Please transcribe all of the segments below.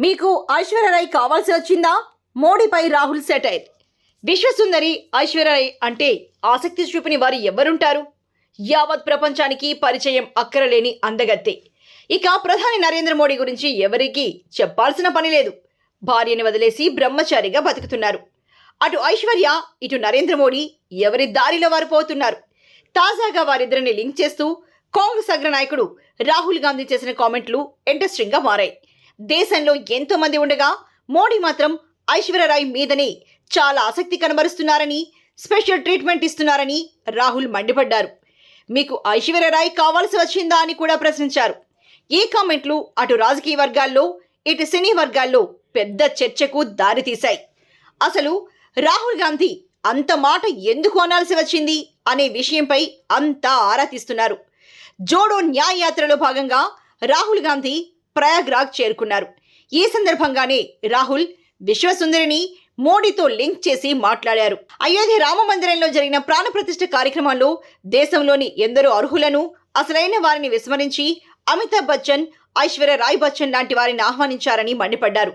మీకు ఐశ్వర్యరాయ్ కావాల్సి వచ్చిందా? మోడీపై రాహుల్ సెటైర్ విశ్వసుందరి ఐశ్వర్యరాయ్ అంటే ఆసక్తి చూపిన వారు ఎవరుంటారు? యావత్ ప్రపంచానికి పరిచయం అక్కరలేని అందగత్తె. ఇక ప్రధాని నరేంద్ర మోడీ గురించి ఎవరికీ చెప్పాల్సిన పని లేదు. భార్యని వదిలేసి బ్రహ్మచారిగా బతుకుతున్నారు. అటు ఐశ్వర్య ఇటు నరేంద్ర మోడీ ఎవరి దారిలో వారు పోతున్నారు? తాజాగా వారిద్దరిని లింక్ చేస్తూ కాంగ్రెస్ అగ్రనాయకుడు రాహుల్ గాంధీ చేసిన కామెంట్లు ఇంట్రెస్టింగ్గా మారాయి. దేశంలో ఎంతో మంది ఉండగా మోడీ మాత్రం ఐశ్వర్యరాయ్ మీదనే చాలా ఆసక్తి కనబరుస్తున్నారని స్పెషల్ ట్రీట్మెంట్ ఇస్తున్నారని రాహుల్ మండిపడ్డారు. మీకు ఐశ్వర్యరాయ్ కావాల్సి వచ్చిందా అని కూడా ప్రశ్నించారు. ఈ కామెంట్లు అటు రాజకీయ వర్గాల్లో ఇటు సినీ వర్గాల్లో పెద్ద చర్చకు దారితీశాయి. అసలు రాహుల్ గాంధీ అంత మాట ఎందుకు అనాల్సి వచ్చింది అనే విషయంపై అంతా ఆరా తీస్తున్నారు. జోడో న్యాయ యాత్రలో భాగంగా రాహుల్ గాంధీ ప్రయాగ్రాగ్ చేరుకున్నారు. ఈ సందర్భంగానే రాహుల్ విశ్వసుందరిని మోడీతో లింక్ చేసి మాట్లాడారు. అయోధ్య రామ మందిరంలో జరిగిన ప్రాణప్రతిష్ఠ కార్యక్రమంలో దేశంలోని ఎందరో అర్హులను అసలైన వారిని విస్మరించి అమితాబ్ బచ్చన్ ఐశ్వర్య రాయ్ బచ్చన్ లాంటి వారిని ఆహ్వానించారని మండిపడ్డారు.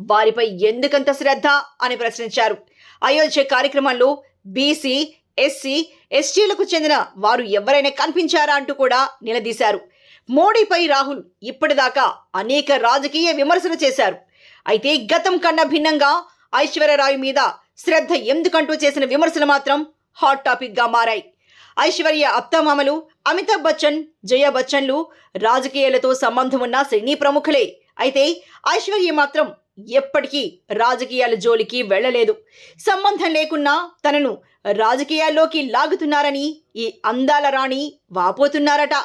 వారిపై ఎందుకంత శ్రద్ధ అని ప్రశ్నించారు. అయోధ్య కార్యక్రమంలో బీసీ ఎస్సీ ఎస్టీలకు చెందిన వారు ఎవరైనా కనిపించారా అంటూ కూడా నిలదీశారు. మోడీపై రాహుల్ ఇప్పటిదాకా అనేక రాజకీయ విమర్శలు చేశారు. అయితే గతం కన్నా భిన్నంగా ఐశ్వర్యరాయ్ మీద శ్రద్ధ ఎందుకంటూ చేసిన విమర్శలు మాత్రం హాట్ టాపిక్గా మారాయి. ఐశ్వర్య అప్తమామలు అమితాబ్ బచ్చన్ జయ బచ్చన్లు రాజకీయాలతో సంబంధం ఉన్న సినీ ప్రముఖులే. అయితే ఐశ్వర్య మాత్రం ఎప్పటికీ రాజకీయాల జోలికి వెళ్ళలేదు. సంబంధం లేకున్నా తనను రాజకీయాల్లోకి లాగుతున్నారని ఈ అందాల రాణి వాపోతున్నారట.